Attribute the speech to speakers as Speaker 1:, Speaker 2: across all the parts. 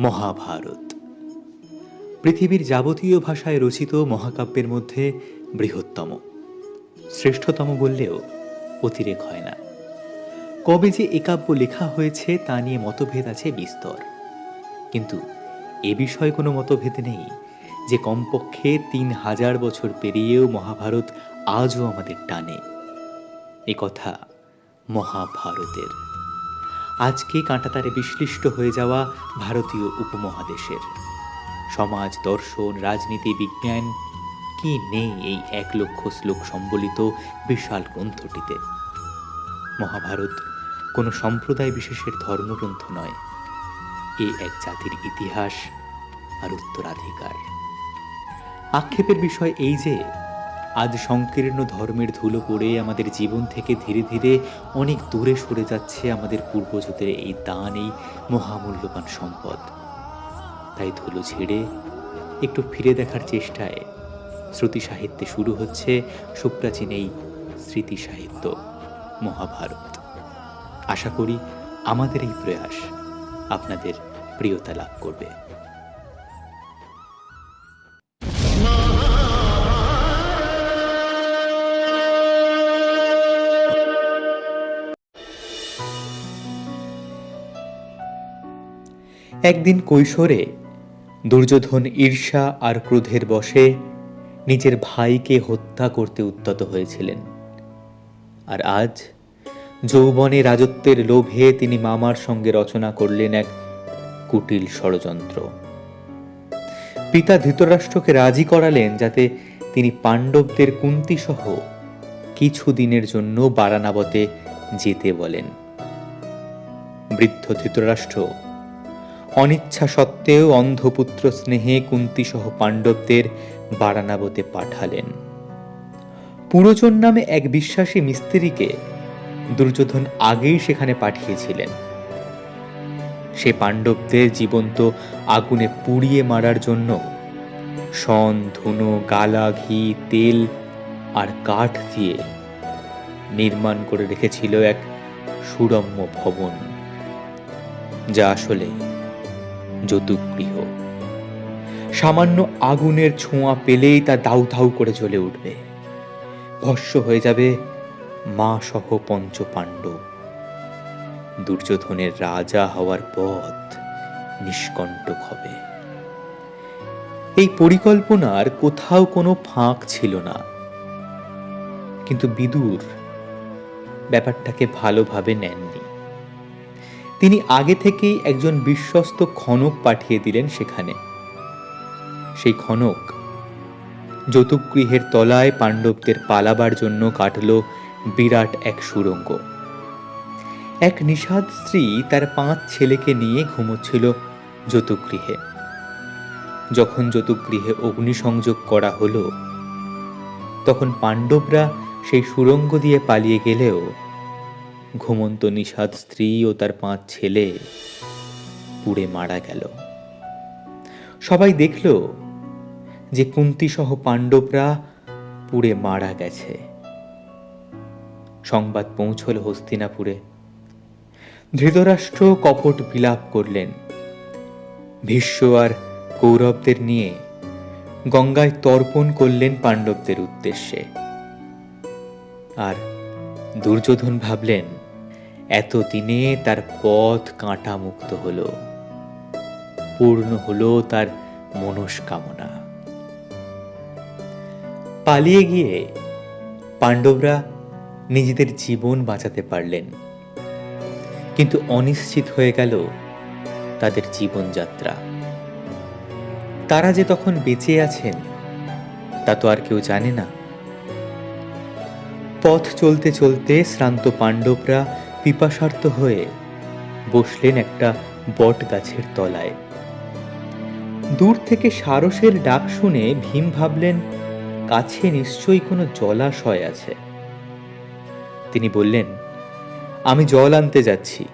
Speaker 1: মহাভারত। পৃথিবীর যাবতীয় ভাষায় রচিত মহাকাব্যের মধ্যে বৃহত্তম। শ্রেষ্ঠতম বললেও অতিরেক হয় না। কবে যে এ কাব্য লেখা হয়েছে তা নিয়ে মতভেদ আছে বিস্তর। কিন্তু এ বিষয়ে কোনো মতভেদ নেই যে কমপক্ষে তিন হাজার বছর পেরিয়েও মহাভারত আজও আমাদের টানে। কথা মহাভারতের। আজকে কাঁটাতারে বিশ্লিষ্ট হয়ে যাওয়া ভারতীয় উপমহাদেশের। সমাজ, দর্শন, রাজনীতি, বিজ্ঞান, কি নেই এই এক লক্ষ শ্লোক সম্বলিত বিশাল গ্রন্থটিতে? মহাভারত কোনো সম্প্রদায় বিশেষের ধর্মগ্রন্থ নয়। এ এক জাতির ইতিহাস আর উত্তরাধিকার। আক্ষেপের বিষয় এই যে আজ সংকীর্ণ ধর্মের ধুলো পড়ে আমাদের জীবন থেকে ধীরে ধীরে অনেক দূরে সরে যাচ্ছে আমাদের পূর্বজদের এই দান, এই মহামূল্যবান সম্পদ। তাই ধুলো ছেড়ে একটু ফিরে দেখার চেষ্টায় শ্রুতি সাহিত্যে শুরু হচ্ছে সুপ্রাচীন এই স্মৃতি সাহিত্য মহাভারত। আশা করি আমাদের এই প্রয়াস আপনাদের প্রিয়তা লাভ করবে। একদিন কৈশোরে দুর্যোধন ঈর্ষা আর ক্রোধের বশে নিজের ভাইকে হত্যা করতে উদ্যত হয়েছিলেন। আর আজ যৌবনে রাজত্বের লোভে তিনি মামার সঙ্গে রচনা করলেন এক কুটিল ষড়যন্ত্র। পিতা ধৃতরাষ্ট্রকে রাজি করালেন যাতে তিনি পাণ্ডবদের কুন্তিসহ কিছু দিনের জন্য বারানাবতে যেতে বলেন। বৃদ্ধ ধৃতরাষ্ট্র অনিচ্ছা সত্ত্বেও অন্ধপুত্র স্নেহে কুন্তিসহ পাণ্ডবদের বারানাবতে পাঠালেন। পুরোজন নামে এক বিশ্বাসী মিস্ত্রিকে দুর্যোধন আগেই সেখানে পাঠিয়েছিলেন। সে পাণ্ডবদের জীবন্ত আগুনে পুড়িয়ে মারার জন্য সন ধুনো, গালা, ঘি, তেল আর কাঠ দিয়ে নির্মাণ করে রেখেছিল এক সুরম্য ভবন। যা আসলে যতুগৃহ সামান্য আগুনের ছোঁয়া পেলেই তা দাউ দাউ করে জ্বলে উঠবে। ভস্য হয়ে যাবে মা সহ পঞ্চ পাণ্ডব দুর্যোধনের রাজা হওয়ার পথ নিষ্কণ্টক হবে। এই পরিকল্পনার কোথাও কোনো ফাঁক ছিল না। কিন্তু বিদুর ব্যাপারটাকে ভালোভাবে নেননি। তিনি আগে থেকেই একজন বিশ্বস্ত খনক পাঠিয়ে দিলেন সেখানে। সেই খনক যতুগৃহের তলায় পাণ্ডবদের পালাবার জন্য কাটল বিরাট এক সুড়ঙ্গ এক নিষাদ স্ত্রী তার পাঁচ ছেলেকে নিয়ে ঘুমোচ্ছিল যতুগৃহে যখন যতুগৃহে অগ্নিসংযোগ করা হলো, তখন পাণ্ডবরা সেই সুরঙ্গ দিয়ে পালিয়ে গেলেও ঘুমন্ত নিষাদ স্ত্রী ও তার পাঁচ ছেলে পুড়ে মারা গেল। সবাই দেখল যে কুন্তিসহ পাণ্ডবরা পুড়ে মারা গেছে। সংবাদ পৌঁছল হস্তিনাপুরে। ধৃতরাষ্ট্র কপট বিলাপ করলেন। ভীষ্ম আর কৌরবদের নিয়ে গঙ্গায় তর্পণ করলেন পাণ্ডবদের উদ্দেশ্যে। আর দুর্যোধন ভাবলেন এতদিনে তার পথ কাঁটা মুক্ত হল। পূর্ণ হল তার মনস্কামনা। পালিয়ে গিয়ে পাণ্ডবরা নিজেদের জীবন বাঁচাতে পারলেন। কিন্তু অনিশ্চিত হয়ে গেল তাদের জীবনযাত্রা। তারা যে তখন বেঁচে আছেন, তা তো আর কেউ জানে না। পথ চলতে চলতে শ্রান্ত পাণ্ডবরা পিপাসার্ত হয়ে বসলেন একটা বট গাছের তলায়। দূর থেকে সারসের ডাক শুনে ভীম ভাবলেন, কাছে নিশ্চয়ই কোনো জলাশয় আছে। তিনি বললেন, আমি জল আনতে যাচ্ছি।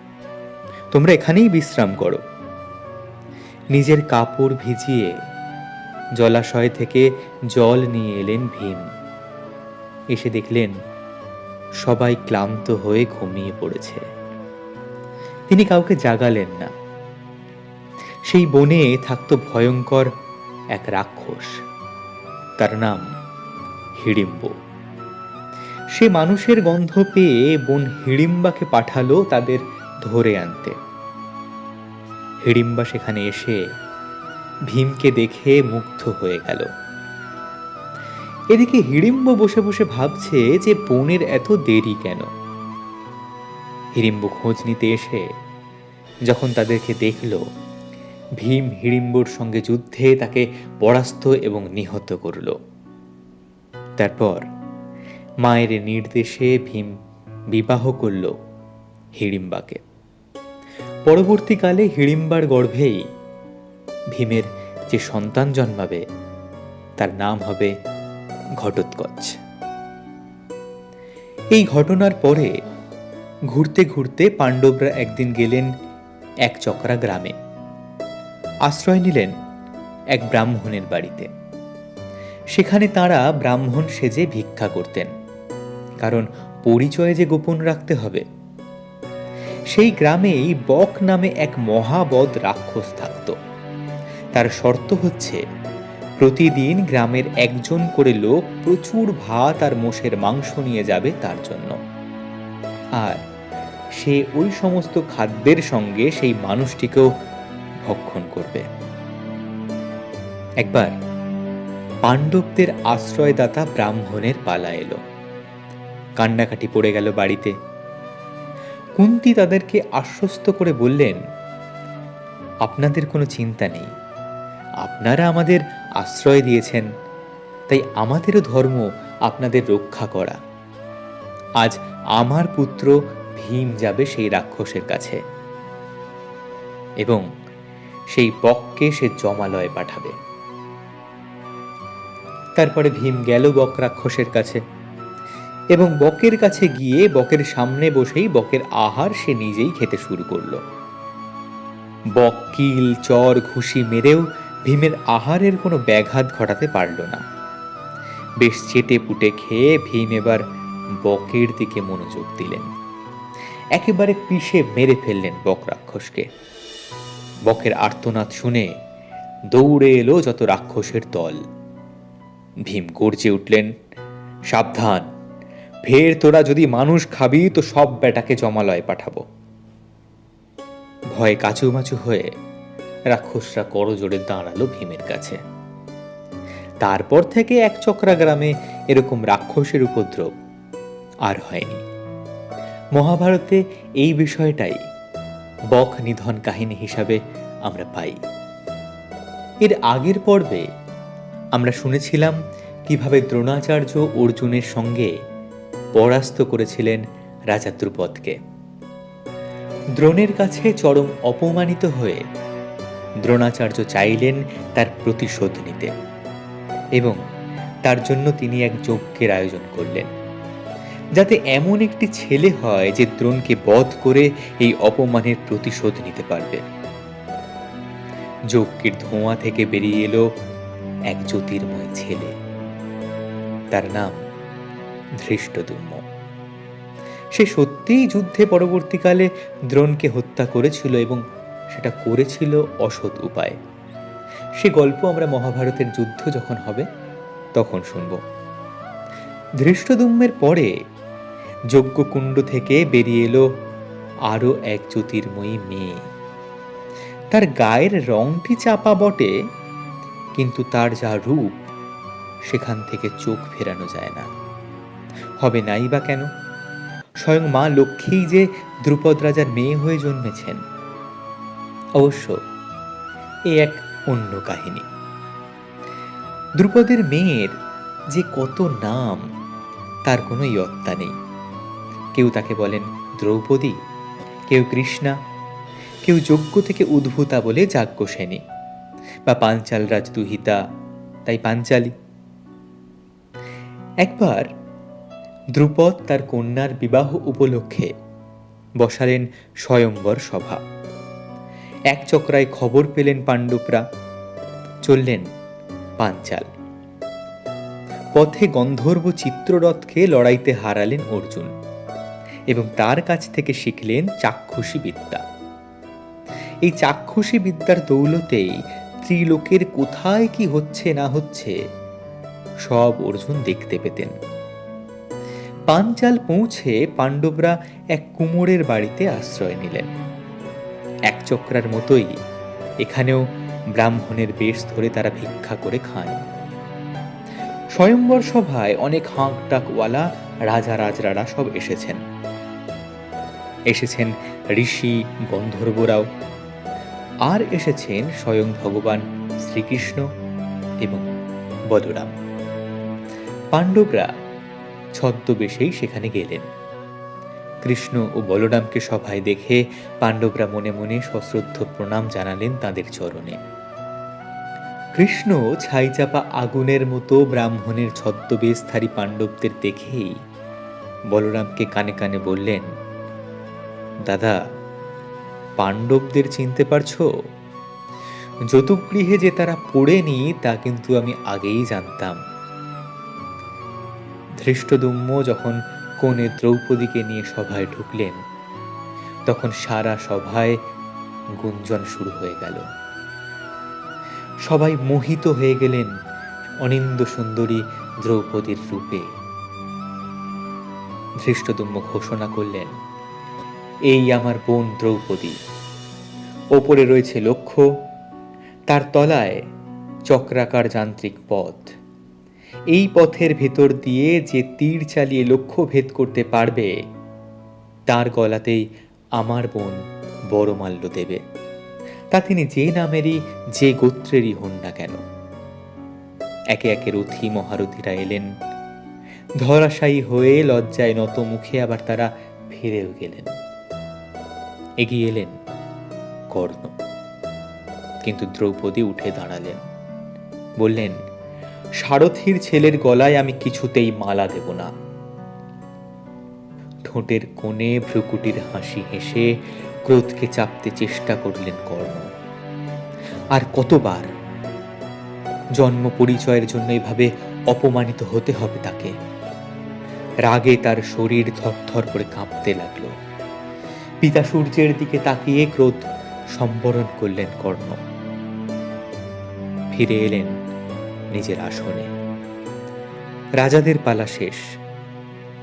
Speaker 1: তোমরা এখানেই বিশ্রাম করো। নিজের কাপড় ভিজিয়ে জলাশয় থেকে জল নিয়ে এলেন ভীম। এসে দেখলেন সবাই ক্লান্ত হয়ে ঘুমিয়ে পড়েছে। তিনি কাউকে জাগালেন না। সেই বনে থাকত ভয়ঙ্কর এক রাক্ষস। তার নাম হিড়িম্ব। সে মানুষের গন্ধ পেয়ে বোন হিড়িম্বাকে পাঠালো তাদের ধরে আনতে। হিড়িম্বা সেখানে এসে ভীমকে দেখে মুগ্ধ হয়ে গেল। এদিকে হিড়িম্ব বসে বসে ভাবছে যে বোনের এত দেরি কেন। হিড়িম্ব খোঁজ নিতে এসে যখন তাদেরকে দেখল, ভীম হিড়িম্বর সঙ্গে যুদ্ধে তাকে পরাস্ত এবং নিহত করল। তারপর মায়ের নির্দেশে ভীম বিবাহ করল হিড়িম্বাকে। পরবর্তীকালে হিড়িম্বার গর্ভেই ভীমের যে সন্তান জন্মাবে, তার নাম হবে ঘটোৎকচ। এই ঘটনার পরে ঘুরতে ঘুরতে পাণ্ডবরা একদিন গেলেন এক চকরা গ্রামে। আশ্রয় নিলেন এক ব্রাহ্মণের বাড়িতে। সেখানে তারা ব্রাহ্মণ সেজে ভিক্ষা করতেন, কারণ পরিচয় যে গোপন রাখতে হবে। সেই গ্রামেই বক নামে এক মহাবদ রাক্ষস থাকত। তার শর্ত হচ্ছে প্রতিদিন গ্রামের একজন করে লোক প্রচুর ভাত আর মোষের মাংস নিয়ে যাবে তার জন্য। আর সে ওই সমস্ত খাদ্যের সঙ্গে সেই মানুষটিকেও ভক্ষণ করবে। একবার পাণ্ডবদের আশ্রয়দাতা ব্রাহ্মণের পালা এলো। কান্নাকাটি পড়ে গেল বাড়িতে। কুন্তি তাদেরকে আশ্বস্ত করে বললেন, আপনাদের কোনো চিন্তা নেই। আপনারা আমাদের আশ্রয় দিয়েছেন। তাই আমাদেরও ধর্ম আপনাদের রক্ষা করা। আজ আমার পুত্র ভীম যাবে সেই রাক্ষসের কাছে। এবং সেই বককে সে জমালয়ে পাঠাবে। তারপরে ভীম গেল বক রাক্ষসের কাছে। এবং বকের কাছে গিয়ে বকের সামনে বসেই বকের আহার সে নিজেই খেতে শুরু করল। বক, কিল, চর, ঘুষি মেরেও ভীমের আহারের কোনো ব্যাঘাত ঘটাতে পারল না। বেশ চেটে পুটে খেয়ে ভীম এবার বকের দিকে মনোযোগ দিলেন। একেবারে পিষে মেরে ফেললেন বক রাক্ষসকে। বকের আর্তনাদ শুনে দৌড়ে এলো যত রাক্ষসের দল। ভীম গর্জে উঠলেন, সাবধান, ফের তোরা যদি মানুষ খাবি তো সব বেটাকে জমালয় পাঠাবো। ভয়ে কাচুমাচু হয়ে রাক্ষসরা করজোড়ে দাঁড়াল ভীমের কাছে। তারপর থেকে এক চক্রা গ্রামে এরকম রাক্ষসের উপদ্রব আর হয়নি। মহাভারতে এই বিষয়টাই বক নিধন কাহিনী হিসাবে আমরা পাই। এর আগের পর্বে আমরা শুনেছিলাম কীভাবে দ্রোণাচার্য অর্জুনের সঙ্গে পরাস্ত করেছিলেন রাজা দ্রুপদকে। দ্রোণের কাছে চরম অপমানিত হয়ে দ্রোণাচার্য চাইলেন তার প্রতিশোধ নিতে এবং তার জন্য তিনি এক যজ্ঞের আয়োজন করলেন। যাতে এমন একটি ছেলে হয় যে দ্রোণকে বধ করে এই অপমানের প্রতিশোধ নিতে পারবে। যজ্ঞের ধোঁয়া থেকে বেরিয়ে এলো এক জ্যোতির্ময় ছেলে। তার নাম ধৃষ্টদুম্ম সে সত্যিই যুদ্ধে পরবর্তীকালে দ্রোণকে হত্যা করেছিল এবং সেটা করেছিল অসৎ উপায়। সে গল্প আমরা মহাভারতের যুদ্ধ যখন হবে, তখন শুনব। ধৃষ্টদুম্মের পরে যজ্ঞকুণ্ড থেকে বেরিয়ে এলো আরও এক জ্যোতির্ময়ী মেয়ে। তার গায়ের রংটি চাপা বটে, কিন্তু তার যা রূপ, সেখান থেকে চোখ ফেরানো যায় না। হবে নাই বা কেন? স্বয়ং মা লক্ষ্মীই যে দ্রুপদ রাজার মেয়ে হয়ে জন্মেছেন। অবশ্য এ এক অন্য কাহিনী। দ্রুপদের মেয়ের যে কত নাম, তার কোনো ইয়ত্তা নেই। কেউ তাকে বলেন দ্রৌপদী, কেউ কৃষ্ণা, কেউ যজ্ঞ থেকে উদ্ভূতা বলে যাজ্ঞসেনী বা পাঞ্চাল রাজ দুহিতা, তাই পাঞ্চালী। একবার দ্রুপদ তার কন্যার বিবাহ উপলক্ষে বসালেন স্বয়ম্বর সভা। এক চক্রায় খবর পেলেন পাণ্ডবরা। চললেন পাঞ্চাল। পথে গন্ধর্ব চিত্ররথকে লড়াইতে হারালেন অর্জুন এবং তার কাছ থেকে শিখলেন চাক্ষুষী বিদ্যা। এই চাক্ষুষী বিদ্যার দৌলতেই ত্রিলোকের কোথায় কি হচ্ছে না হচ্ছে সব অর্জুন দেখতে পেতেন। পাঞ্চাল পৌঁছে পাণ্ডবরা এক কুমোরের বাড়িতে আশ্রয় নিলেন। এক চক্রার মতোই এখানেও ব্রাহ্মণের বেশ ধরে তারা ভিক্ষা করে খায়। স্বয়ম্বর সভায় অনেক হাঁক ডাকওয়ালা রাজা রাজরারা সব এসেছেন। এসেছেন ঋষি, গন্ধর্বরাও। আর এসেছেন স্বয়ং ভগবান শ্রীকৃষ্ণ এবং বলরাম। পাণ্ডবরা ছদ্মবেশেই সেখানে গেলেন। কৃষ্ণ ও বলরামকে সভায় দেখে পাণ্ডবরা মনে মনে সশ্রদ্ধ প্রণাম জানালেন তাদের চরণে। কৃষ্ণ ছাইচাপা আগুনের মতো ব্রাহ্মণের ছদ্মবেশধারী পাণ্ডবদের দেখেই বলরামকে কানে কানে বললেন, দাদা, পাণ্ডবদের চিনতে পারছ? যতুগৃহে যে তারা পড়েনি, তা কিন্তু আমি আগেই জানতাম। ধৃষ্টদুম্ম যখন কোণে দ্রৌপদীকে নিয়ে সভায় ঢুকলেন। তখন সারা সভায় গুঞ্জন শুরু হয়ে গেল। সবাই মোহিত হয়ে গেলেন অনিন্দ সুন্দরী দ্রৌপদীর রূপে। ধৃষ্টদুম্ম ঘোষণা করলেন, এই আমার বোন দ্রৌপদী। ওপরে রয়েছে লক্ষ্য, তার তলায় চক্রাকার যান্ত্রিক পথ। এই পথের ভেতর দিয়ে যে তীর চালিয়ে লক্ষ্য ভেদ করতে পারবে, তার গলাতেই আমার বোন বড় মাল্য দেবে। তা তিনি যে নামেরই, যে গোত্রেরই হন না কেন। একে একে রথি মহারথীরা এলেন। ধরাশায়ী হয়ে লজ্জায় নত মুখে আবার তারা ফিরেও গেলেন। এগিয়ে এলেন কর্ণ। কিন্তু দ্রৌপদী উঠে দাঁড়ালেন। বললেন সারথীর ছেলের গলায় আমি কিছুতেই মালা দেব না। ঠোঁটের কোণে ভ্রুকুটির হাসি হেসে ক্রোধকে চাপতে চেষ্টা করলেন কর্ণ। আর কতবার? জন্ম পরিচয়ের জন্য এভাবে অপমানিত হতে হবে তাকে। রাগে তার শরীর থরথর করে কাঁপতে লাগল। পিতা সূর্যের দিকে তাকিয়ে ক্রোধ সম্বরণ করলেন কর্ণ। ফিরে এলেন। নিজের আসনে। রাজাদের পালা শেষ।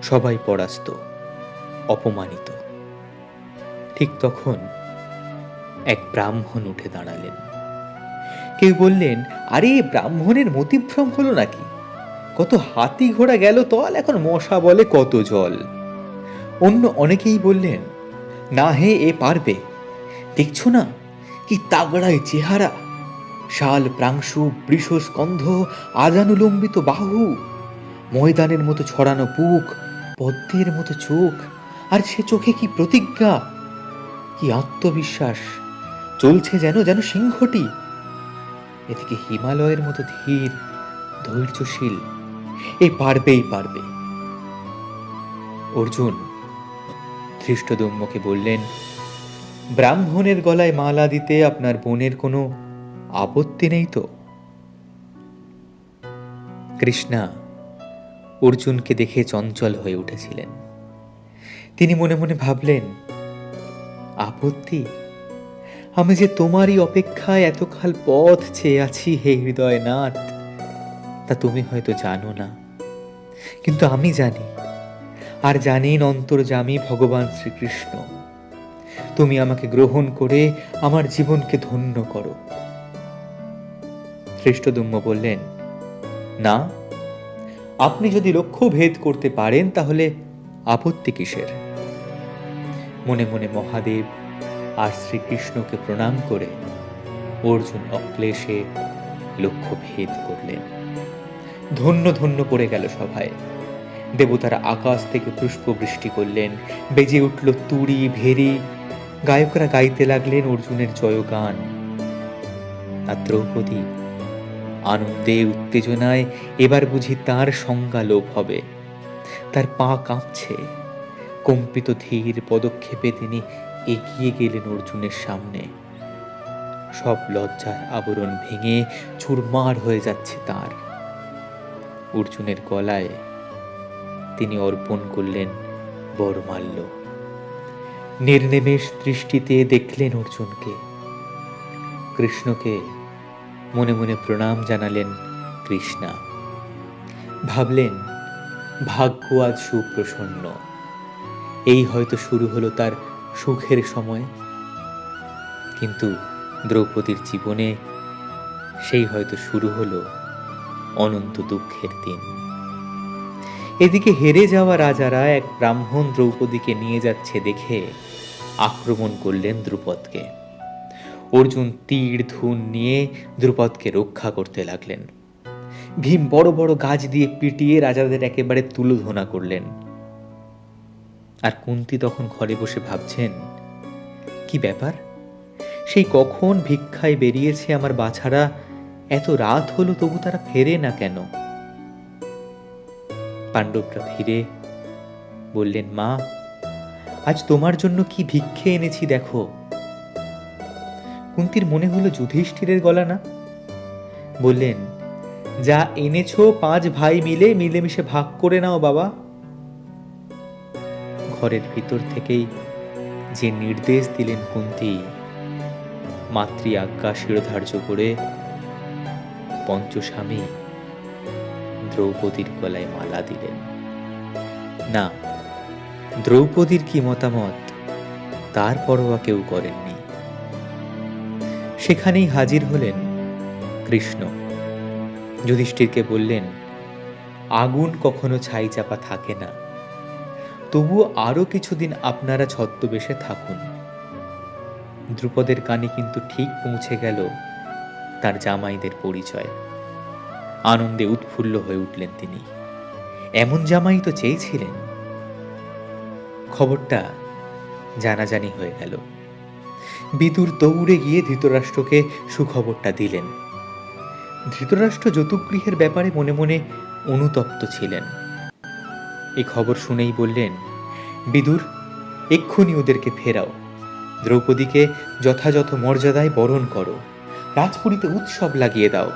Speaker 1: সবাই পরাস্ত, অপমানিত। ঠিক তখন এক ব্রাহ্মণ উঠে দাঁড়ালেন। কেউ বললেন, আরে, ব্রাহ্মণের মতিভ্রম হলো নাকি? কত হাতি ঘোড়া গেল তল, এখন মশা বলে কত জল। অন্য অনেকেই বললেন, না হে, এ পারবে। দেখছ না, কি তাগড়ায় চেহারা শাল প্রাংশু বৃষ স্কন্ধ আজানুলম্বিত বাহু। ময়দানের মতো ছড়ানো বুক, পদ্মের মতো চোখ, আর সে চোখে কি প্রতিজ্ঞা? কি আত্মবিশ্বাস? চলছে যেন যেন সিংহটি। এদিকে হিমালয়ের মতো ধীর, ধৈর্যশীল, এ পারবেই পারবে। অর্জুন ধৃষ্টদম্যকে বললেন, ব্রাহ্মণের গলায় মালা দিতে আপনার বোনের কোনো আপত্তি নেই তো? কৃষ্ণা অর্জুনকে দেখে চঞ্চল হয়ে উঠেছিলেন। তিনি মনে মনে ভাবলেন, আপত্তি? আমি যে তোমারই অপেক্ষায় এতকাল পথ চেয়ে আছি হে হৃদয়নাথ, তা তুমি হয়তো জানো না। কিন্তু আমি জানি, আর জানেন অন্তর্জামী ভগবান শ্রীকৃষ্ণ। তুমি আমাকে গ্রহণ করে আমার জীবনকে ধন্য করো। খ্রিস্টদুম্ম বললেন, না, আপনি যদি লক্ষ্য ভেদ করতে পারেন তাহলে আপত্তি কিসের? মনে মনে মহাদেব আর শ্রীকৃষ্ণকে প্রণাম করে অর্জুন অক্লেশে লক্ষ্য ভেদ করলেন। ধন্য ধন্য পড়ে গেল সভায়। দেবতারা আকাশ থেকে পুষ্প বৃষ্টি করলেন, বেজে উঠল তুড়ি ভেরি, গায়করা গাইতে লাগলেন অর্জুনের জয়গান। আর দ্রৌপদী আনন্দে উত্তেজনায় এবার বুঝি তার সংজ্ঞা লোভ হবে। তার পা কাঁপছে। কম্পিত ধীর পদক্ষেপে তিনি এগিয়ে গেলেন অর্জুনের সামনে। সব লজ্জার আবরণ ভেঙে চুরমার হয়ে যাচ্ছে তার। অর্জুনের গলায় তিনি অর্পণ করলেন বরমাল্য নির্নিমেষ দৃষ্টিতে দেখলেন অর্জুনকে। কৃষ্ণকে মনে মনে প্রণাম জানালেন কৃষ্ণা। ভাবলেন, ভাগ্য আজ সুপ্রসন্ন। এই হয়তো শুরু হলো তার সুখের সময়। কিন্তু দ্রৌপদীর জীবনে সেই হয়তো শুরু হলো অনন্ত দুঃখের দিন। এদিকে হেরে যাওয়া রাজারা এক ব্রাহ্মণ দ্রৌপদীকে নিয়ে যাচ্ছে দেখে আক্রমণ করলেন দ্রুপদকে। অর্জুন তীর, ধুন নিয়ে দ্রুপদকে রক্ষা করতে লাগলেন। ভীম বড় বড় গাছ দিয়ে পিটিয়ে রাজাদের একেবারে তুলোধনা করলেন। আর কুন্তি তখন ঘরে বসে ভাবছেন, কি ব্যাপার? সেই কখন ভিক্ষায় বেরিয়েছে আমার বাছারা, এত রাত হলো তবু তারা ফেরে না কেন? পাণ্ডবরা ফিরে বললেন, মা, আজ তোমার জন্য কি ভিক্ষে এনেছি দেখো। কুন্তির মনে হলো যুধিষ্ঠিরের গলা না। বললেন, যা এনেছো পাঁচ ভাই মিলে মিলেমিশে ভাগ করে নাও বাবা। ঘরের ভিতর থেকেই যে নির্দেশ দিলেন কুন্তি, মাতৃ আজ্ঞা শিরোধার্য করে পঞ্চস্বামী দ্রৌপদীর গলায় মালা দিলেন। না, দ্রৌপদীর কি মতামত? তার পরোয়া কেউ করেননি। সেখানেই হাজির হলেন কৃষ্ণ। যুধিষ্ঠিরকে বললেন, আগুন কখনো ছাই চাপা থাকে না। তবুও আরও কিছুদিন আপনারা ছদ্মবেশে থাকুন দ্রুপদের কানে কিন্তু ঠিক পৌঁছে গেল তার জামাইদের পরিচয়। আনন্দে উৎফুল্ল হয়ে উঠলেন তিনি। এমন জামাই তো চেয়েছিলেন খবরটা জানাজানি হয়ে গেল। বিদুর দৌড়ে গিয়ে ধৃতরাষ্ট্রকে সুখবরটা দিলেন। ধৃতরাষ্ট্র যতুগৃহের ব্যাপারে মনে মনে অনুতপ্ত ছিলেন। এই খবর শুনেই বললেন, বিদুর, এক্ষুনি ওদেরকে ফেরাও। দ্রৌপদীকে যথাযথ মর্যাদায় বরণ করো। রাজপুরীতে উৎসব লাগিয়ে দাও।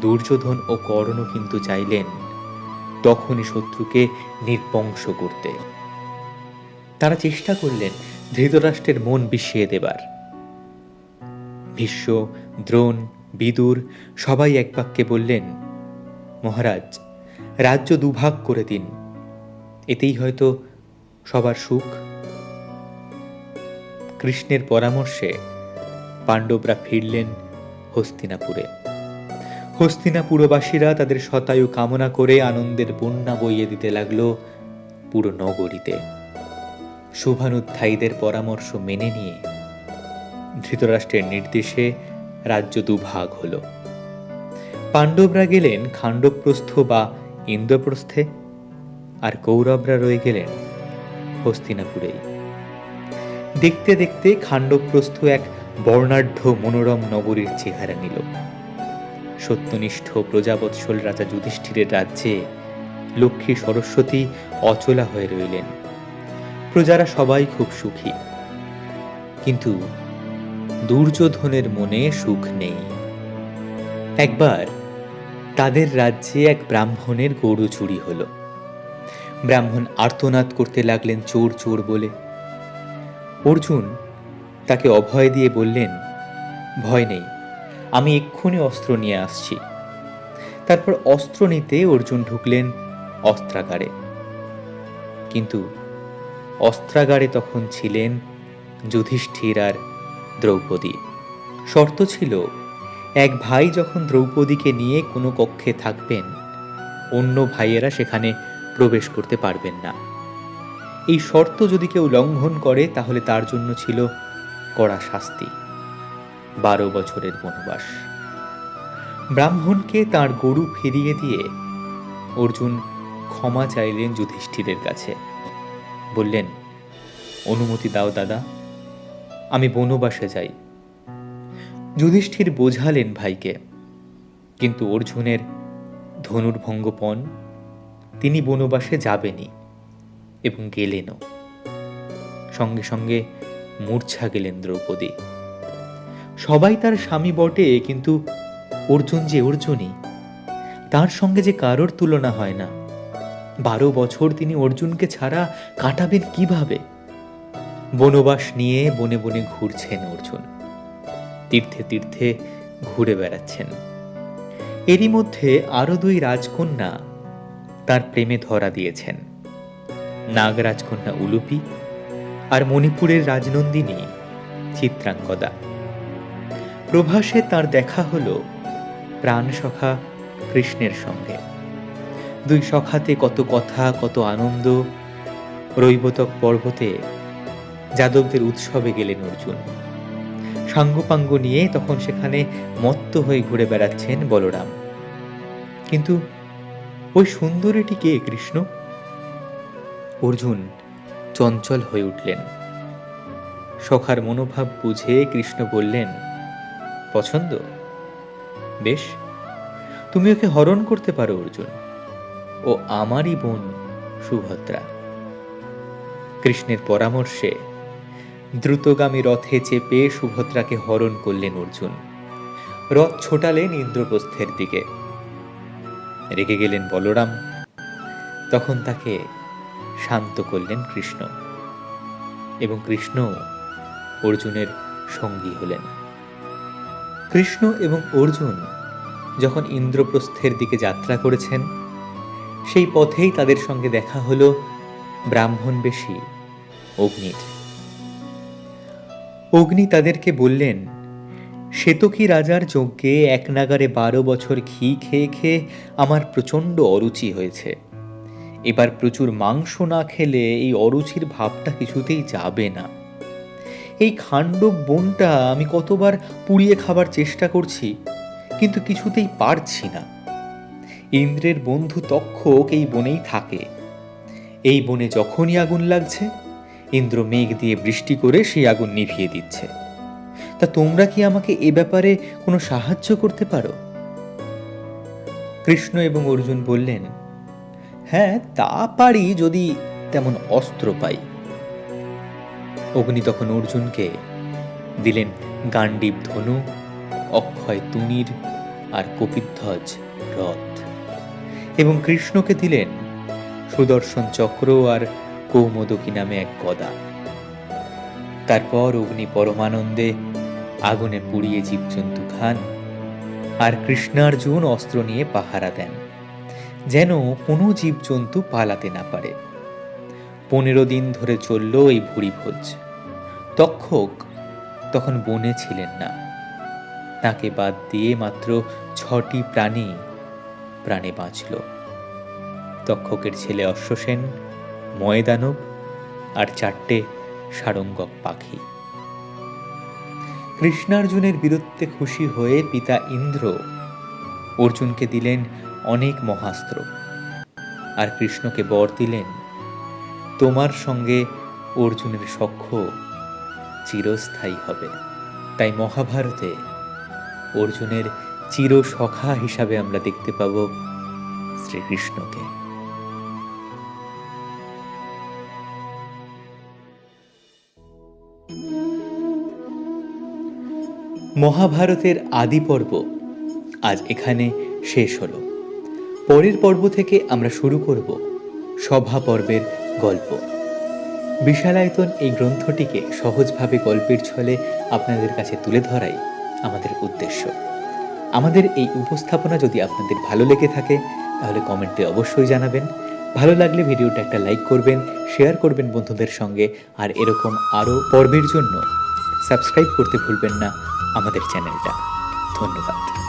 Speaker 1: দুর্যোধন ও কর্ণ কিন্তু চাইলেন তখনই শত্রুকে নির্বংশ করতে। তারা চেষ্টা করলেন ধৃতরাষ্ট্রের মন বিষিয়ে দেবার। ভীষ্ম, দ্রোণ, বিদুর সবাই এক বাক্যে বললেন, মহারাজ, রাজ্য দুভাগ করে দিন। এতেই হয়তো সবার সুখ। কৃষ্ণের পরামর্শে পাণ্ডবরা ফিরলেন হস্তিনাপুরে। হস্তিনাপুরবাসীরা তাদের শতায়ু কামনা করে আনন্দের বন্যা বইয়ে দিতে লাগল পুরো নগরীতে। শুভানুধ্যায়ীদের পরামর্শ মেনে নিয়ে ধৃতরাষ্ট্রের নির্দেশে রাজ্য দুভাগ হল। পাণ্ডবরা গেলেন খাণ্ডবপ্রস্থ বা ইন্দ্রপ্রস্থে আর কৌরবরা রয়ে গেলেন হস্তিনাপুরেই। দেখতে দেখতে খাণ্ডবপ্রস্থ এক বর্ণাঢ্য মনোরম নগরীর চেহারা নিল। সত্যনিষ্ঠ প্রজাবৎসল রাজা যুধিষ্ঠিরের রাজ্যে লক্ষ্মী সরস্বতী অচলা হয়ে রইলেন। প্রজারা সবাই খুব সুখী। কিন্তু দুর্যোধনের মনে সুখ নেই। একবার তাদের রাজ্যে এক ব্রাহ্মণের গরু চুরি হল। ব্রাহ্মণ আর্তনাদ করতে লাগলেন চোর চোর বলে। অর্জুন তাকে অভয় দিয়ে বললেন, ভয় নেই, আমি এক্ষুনি অস্ত্র নিয়ে আসছি। তারপর অস্ত্র নিতে অর্জুন ঢুকলেন অস্ত্রাগারে। কিন্তু অস্ত্রাগারে তখন ছিলেন যুধিষ্ঠির আর দ্রৌপদী। শর্ত ছিল, এক ভাই যখন দ্রৌপদীকে নিয়ে কোনো কক্ষে থাকবেন, অন্য ভাইয়েরা সেখানে প্রবেশ করতে পারবেন না। এই শর্ত যদি কেউ লঙ্ঘন করে, তাহলে তার জন্য ছিল কড়া শাস্তি, বারো বছরের বনবাস। ব্রাহ্মণকে তার গরু ফিরিয়ে দিয়ে অর্জুন ক্ষমা চাইলেন যুধিষ্ঠিরের কাছে। বললেন, অনুমতি দাও দাদা, আমি বনবাসে যাই। যুধিষ্ঠির বোঝালেন ভাইকে, কিন্তু অর্জুনের ধনুর্ভঙ্গপণ তিনি বনবাসে যাবেনি এবং গেলেনও। সঙ্গে সঙ্গে মূর্ছা গেলেন দ্রৌপদী। সবাই তার স্বামী বটে, কিন্তু অর্জুন যে অর্জুনই, তার সঙ্গে যে কারোর তুলনা হয় না। বারো বছর তিনি অর্জুনকে ছাড়া কাটাবেন কীভাবে? বনবাস নিয়ে বনে বনে ঘুরছেন অর্জুন। তীর্থে তীর্থে ঘুরে বেড়াচ্ছেন। এরই মধ্যে আরও দুই রাজকন্যা তার প্রেমে ধরা দিয়েছেন। নাগ রাজকন্যা উলুপি আর মণিপুরের রাজনন্দিনী চিত্রাঙ্গদা প্রভাসে তার দেখা হলো প্রাণ সখা কৃষ্ণের সঙ্গে। দুই সখাতে কত কথা, কত আনন্দ। রৈবতক পর্বতে, যাদবদের উৎসবে গেলেন অর্জুন। সাঙ্গপাঙ্গ নিয়ে তখন সেখানে মত্ত হয়ে ঘুরে বেড়াচ্ছেন বলরাম। কিন্তু ওই সুন্দরীটি কে, কৃষ্ণ? অর্জুন চঞ্চল হয়ে উঠলেন। সখার মনোভাব বুঝে কৃষ্ণ বললেন, পছন্দ? বেশ। তুমি ওকে হরণ করতে পারো, অর্জুন। ও আমারই বোন সুভদ্রা। কৃষ্ণের পরামর্শে দ্রুতগামী রথে চেপে সুভদ্রাকে হরণ করলেন অর্জুন। রথ ছোটালেন ইন্দ্রপ্রস্থের দিকে। রেগে গেলেন বলরাম। তখন তাকে শান্ত করলেন কৃষ্ণ এবং কৃষ্ণ অর্জুনের সঙ্গী হলেন। কৃষ্ণ এবং অর্জুন যখন ইন্দ্রপ্রস্থের দিকে যাত্রা করেছেন সেই পথেই তাদের সঙ্গে দেখা হলো ব্রাহ্মণবেশী অগ্নির অগ্নি। তাদেরকে বললেন শ্বেতকী রাজার যজ্ঞে এক নাগারে বারো বছর ঘি খেয়ে খেয়ে আমার প্রচণ্ড অরুচি হয়েছে। এবার প্রচুর মাংস না খেলে এই অরুচির ভাবটা কিছুতেই যাবে না। এই খাণ্ডব বনটা আমি কতবার পুড়িয়ে খাবার চেষ্টা করছি, কিন্তু কিছুতেই পারছি না। ইন্দ্রের বন্ধু তক্ষক এই বনেই থাকে। এই বনে যখনই আগুন লাগছে, ইন্দ্র মেঘ দিয়ে বৃষ্টি করে সেই আগুন নিভিয়ে দিচ্ছে। তা তোমরা কি আমাকে এ ব্যাপারে কোনো সাহায্য করতে পারো? কৃষ্ণ এবং অর্জুন বললেন হ্যাঁ তা পারি যদি তেমন অস্ত্র পাই। অগ্নি তখন অর্জুনকে দিলেন গান্ডীব ধনু, অক্ষয় তুনির আর কপিধ্বজ রথ। এবং কৃষ্ণকে দিলেন সুদর্শন চক্র আর কৌমদকী নামে এক গদা। তারপর অগ্নি পরমানন্দে আগুনে পুড়িয়ে জীবজন্তু খান আর কৃষ্ণার্জুন অস্ত্র নিয়ে পাহারা দেন, যেন কোনো জীবজন্তু পালাতে না পারে। পনেরো দিন ধরে চলল এই ভুরিভোজ। তক্ষক তখন বনে ছিলেন না। তাকে বাদ দিয়ে মাত্র ছটি প্রাণী প্রাণে বাঁচল। তক্ষকের ছেলে অশ্বসেন, ময়দানব আর চারটে সারঙ্গক পাখি। কৃষ্ণার্জুনের বীরত্বে খুশি হয়ে পিতা ইন্দ্র অর্জুনকে দিলেন অনেক মহাস্ত্র আর কৃষ্ণকে বর দিলেন, তোমার সঙ্গে অর্জুনের সখ্য চিরস্থায়ী হবে। তাই মহাভারতে অর্জুনের চিরসখা হিসাবে আমরা দেখতে পাব শ্রীকৃষ্ণকে। মহাভারতের আদি পর্ব আজ এখানে শেষ হলো। পরের পর্ব থেকে আমরা শুরু করব সভা পর্বের গল্প। বিশালায়তন এই গ্রন্থটিকে সহজভাবে গল্পের ছলে আপনাদের কাছে তুলে ধরাই আমাদের উদ্দেশ্য। আমাদের এই উপস্থাপনা যদি আপনাদের ভালো লেগে থাকে, তাহলে কমেন্টে অবশ্যই জানাবেন। ভালো লাগলে ভিডিওটা একটা লাইক করবেন শেয়ার করবেন বন্ধুদের সঙ্গে, আর এরকম আরও পর্বের জন্য সাবস্ক্রাইব করতে ভুলবেন না আমাদের চ্যানেলটা ধন্যবাদ।